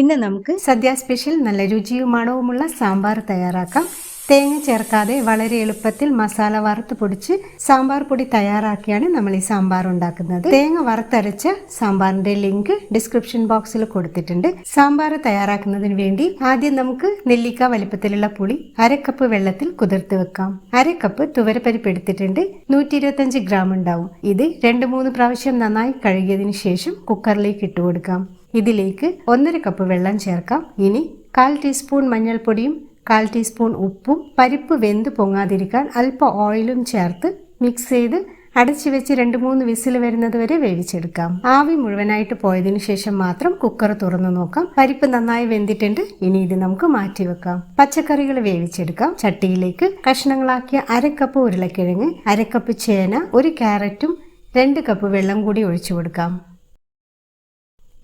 ഇന്ന് നമുക്ക് സദ്യ സ്പെഷ്യൽ നല്ല രുചിയും മണവുമുള്ള സാമ്പാർ തയ്യാറാക്കാം. തേങ്ങ ചേർക്കാതെ വളരെ എളുപ്പത്തിൽ മസാല വറുത്ത് പൊടിച്ച് സാമ്പാർ പൊടി തയ്യാറാക്കിയാണ് നമ്മൾ ഈ സാമ്പാർ ഉണ്ടാക്കുന്നത്. തേങ്ങ വറുത്തരച്ച സാമ്പാറിന്റെ ലിങ്ക് ഡിസ്ക്രിപ്ഷൻ ബോക്സിൽ കൊടുത്തിട്ടുണ്ട്. സാമ്പാർ തയ്യാറാക്കുന്നതിന് വേണ്ടി ആദ്യം നമുക്ക് നെല്ലിക്ക വലിപ്പത്തിലുള്ള പുളി അരക്കപ്പ് വെള്ളത്തിൽ കുതിർത്ത് വെക്കാം. അരക്കപ്പ് തുവരപ്പരിപ്പ് എടുത്തിട്ടുണ്ട്. നൂറ്റി ഇരുപത്തഞ്ച് ഗ്രാം ഉണ്ടാവും. ഇത് രണ്ട് മൂന്ന് പ്രാവശ്യം നന്നായി കഴുകിയതിന് ശേഷം കുക്കറിലേക്ക് ഇട്ട് കൊടുക്കാം. ഇതിലേക്ക് ഒന്നര കപ്പ് വെള്ളം ചേർക്കാം. ഇനി കാൽ ടീസ്പൂൺ മഞ്ഞൾപ്പൊടിയും കാൽ ടീസ്പൂൺ ഉപ്പും പരിപ്പ് വെന്ത് പൊങ്ങാതിരിക്കാൻ അല്പം ഓയിലും ചേർത്ത് മിക്സ് ചെയ്ത് അടച്ചു വെച്ച് രണ്ട് മൂന്ന് വിസിൽ വരുന്നത് വരെ വേവിച്ചെടുക്കാം. ആവി മുഴുവനായിട്ട് പോയതിനു ശേഷം മാത്രം കുക്കർ തുറന്നു നോക്കാം. പരിപ്പ് നന്നായി വെന്തിട്ടുണ്ട്. ഇനി ഇത് നമുക്ക് മാറ്റി വെക്കാം. പച്ചക്കറികൾ വേവിച്ചെടുക്കാം. ചട്ടിയിലേക്ക് കഷ്ണങ്ങളാക്കിയ അരക്കപ്പ് ഉരുളക്കിഴങ്ങ് അരക്കപ്പ് ചേന ഒരു ക്യാരറ്റും രണ്ട് കപ്പ് വെള്ളം കൂടി ഒഴിച്ചു കൊടുക്കാം.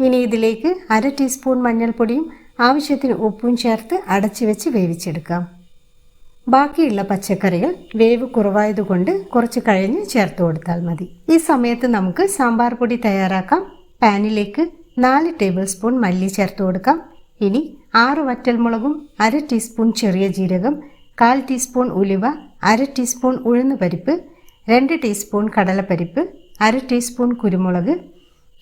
ഇനി ഇതിലേക്ക് അര ടീസ്പൂൺ മഞ്ഞൾപ്പൊടിയും ആവശ്യത്തിന് ഉപ്പും ചേർത്ത് അടച്ചു വെച്ച് വേവിച്ചെടുക്കാം. ബാക്കിയുള്ള പച്ചക്കറികൾ വേവ് കുറവായതുകൊണ്ട് കുറച്ച് കഴിഞ്ഞ് ചേർത്ത് കൊടുത്താൽ മതി. ഈ സമയത്ത് നമുക്ക് സാമ്പാർ പൊടി തയ്യാറാക്കാം. പാനിലേക്ക് നാല് ടേബിൾ സ്പൂൺ മല്ലി ചേർത്ത് കൊടുക്കാം. ഇനി ആറ് വറ്റൽമുളകും അര ടീസ്പൂൺ ചെറിയ ജീരകം കാൽ ടീസ്പൂൺ ഉലുവ അര ടീസ്പൂൺ ഉഴുന്ന് പരിപ്പ് രണ്ട് ടീസ്പൂൺ കടലപ്പരിപ്പ് അര ടീസ്പൂൺ കുരുമുളക്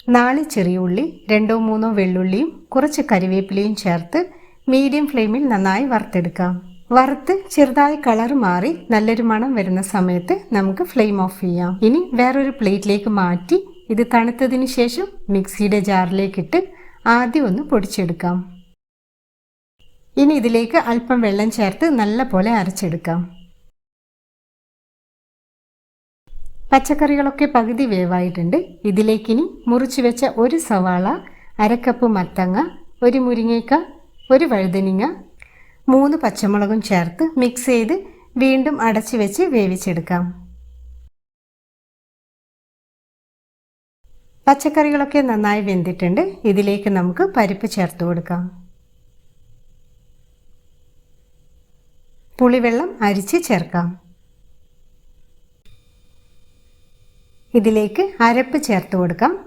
നാല് ചെറിയ ഉള്ളി രണ്ടോ മൂന്നോ വെള്ളുള്ളിയും കുറച്ച് കരിവേപ്പിലയും ചേർത്ത് മീഡിയം ഫ്ലെയിമിൽ നന്നായി വറുത്തെടുക്കാം. വറുത്ത് ചെറുതായി കളർ മാറി നല്ലൊരു മണം വരുന്ന സമയത്ത് നമുക്ക് ഫ്ലെയിം ഓഫ് ചെയ്യാം. ഇനി വേറൊരു പ്ലേറ്റിലേക്ക് മാറ്റി ഇത് തണുത്തതിന് ശേഷം മിക്സിയുടെ ജാറിലേക്കിട്ട് ആദ്യം ഒന്ന് പൊടിച്ചെടുക്കാം. ഇനി ഇതിലേക്ക് അല്പം വെള്ളം ചേർത്ത് നല്ല പോലെ അരച്ചെടുക്കാം. പച്ചക്കറികളൊക്കെ പകുതി വേവായിട്ടുണ്ട്. ഇതിലേക്കിനി മുറിച്ചു വെച്ച ഒരു സവാള അരക്കപ്പ് മത്തങ്ങ ഒരു മുരിങ്ങയ്ക്ക ഒരു വഴുതനിങ്ങ മൂന്ന് പച്ചമുളകും ചേർത്ത് മിക്സ് ചെയ്ത് വീണ്ടും അടച്ചു വെച്ച് വേവിച്ചെടുക്കാം. പച്ചക്കറികളൊക്കെ നന്നായി വെന്തിട്ടുണ്ട്. ഇതിലേക്ക് നമുക്ക് പരിപ്പ് ചേർത്ത് കൊടുക്കാം. പുളിവെള്ളം അരിച്ച് ചേർക്കാം. ഇതിലേക്ക് അരപ്പ് ചേർത്ത് കൊടുക്കാം.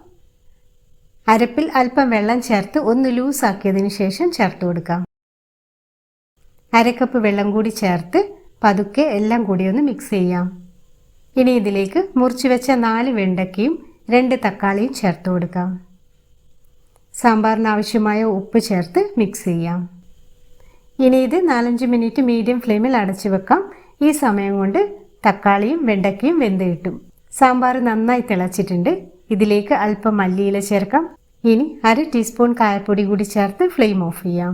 അരപ്പിൽ അല്പം വെള്ളം ചേർത്ത് ഒന്ന് ലൂസാക്കിയതിന് ശേഷം ചേർത്ത് കൊടുക്കാം. അരക്കപ്പ് വെള്ളം കൂടി ചേർത്ത് പതുക്കെ എല്ലാം കൂടി ഒന്ന് മിക്സ് ചെയ്യാം. ഇനി ഇതിലേക്ക് മുറിച്ചു വെച്ച നാല് വെണ്ടയ്ക്കയും രണ്ട് തക്കാളിയും ചേർത്ത് കൊടുക്കാം. സാമ്പാറിന് ആവശ്യമായ ഉപ്പ് ചേർത്ത് മിക്സ് ചെയ്യാം. ഇനി ഇത് നാലഞ്ച് മിനിറ്റ് മീഡിയം ഫ്ലെയിമിൽ അടച്ചു വെക്കാം. ഈ സമയം കൊണ്ട് തക്കാളിയും വെണ്ടയ്ക്കയും വെന്ത് കിട്ടും. സാമ്പാർ നന്നായി തിളച്ചിട്ടുണ്ട്. ഇതിലേക്ക് അല്പം മല്ലിയില ചേർക്കാം. ഇനി അര ടീസ്പൂൺ കായപ്പൊടി കൂടി ചേർത്ത് ഫ്ലെയിം ഓഫ് ചെയ്യാം.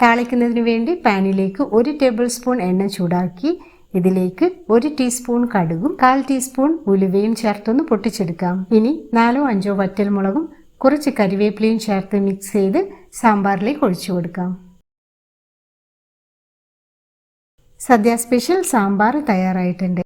താളിക്കുന്നതിന് വേണ്ടി പാനിലേക്ക് ഒരു ടേബിൾ സ്പൂൺ എണ്ണ ചൂടാക്കി ഇതിലേക്ക് ഒരു ടീസ്പൂൺ കടുകും കാൽ ടീസ്പൂൺ ഉലുവയും ചേർത്തൊന്ന് പൊട്ടിച്ചെടുക്കാം. ഇനി നാലോ അഞ്ചോ വറ്റൽമുളകും കുറച്ച് കരിവേപ്പിലയും ചേർത്ത് മിക്സ് ചെയ്ത് സാമ്പാറിലേക്ക് ഒഴിച്ചു കൊടുക്കാം. സദ്യ സ്പെഷ്യൽ സാമ്പാർ തയ്യാറായിട്ടുണ്ട്.